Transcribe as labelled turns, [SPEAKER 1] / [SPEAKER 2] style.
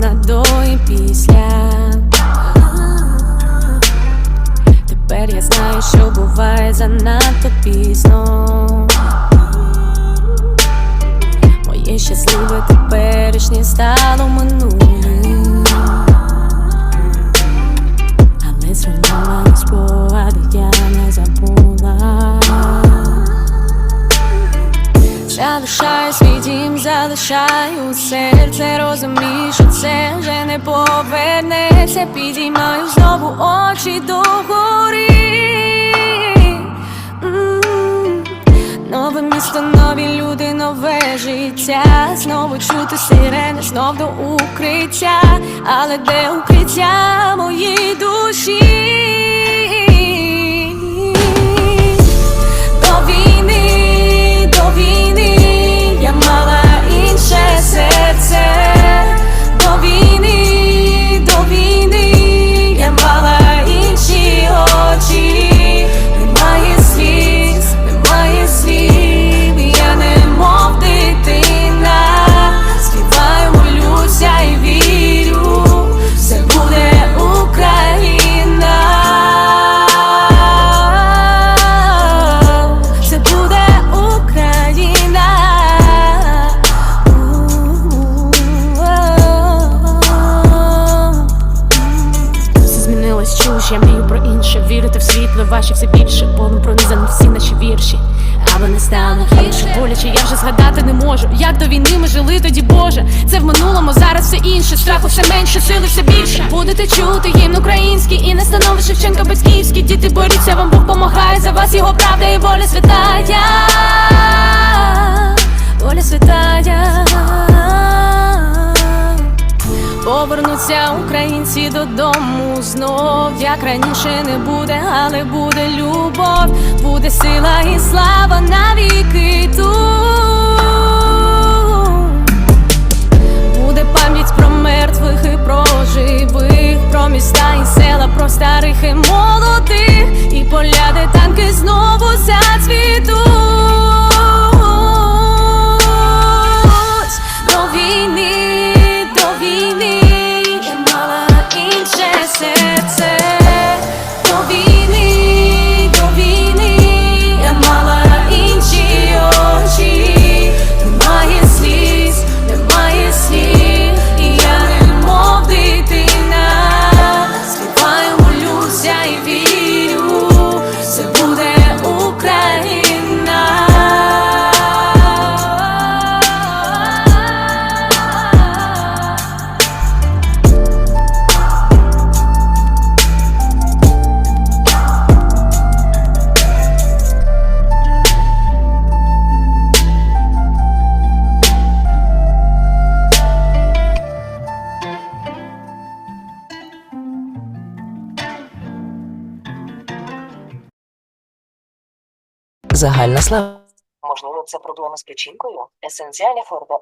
[SPEAKER 1] На до і після. Тепер я знаю, що буває занадто пізно. Моє щасливе теперішнє стало минулим. Але звернула Залишаю свій дім, залишаю серце, розумію, що це вже не повернеться. Підіймаю знову очі до гори. М. Нове місто, нові люди, нове життя. Знову чути сирени, знов до укриття. Але де укриття я мрію про інше Вірити в світло, ваші все більше. Болем пронизано всі наші вірші. Аби не стало гірше. Боляче я вже згадати не можу. Як до війни ми жили тоді, Боже? Це в минулому, зараз все інше. Страху все менше, сили все більше. Будете чути гімн український І не станови Шевченка батьківський. Діти борються, вам Бог помагає. За вас його правда і воля святая Повернуться українці додому знов, як раніше не буде, але буде любов, буде сила і слава навіки тут. Молюся і
[SPEAKER 2] Загальна слава.
[SPEAKER 3] Можливо, це проблема з печінкою? Есенціальні ФРБЕ.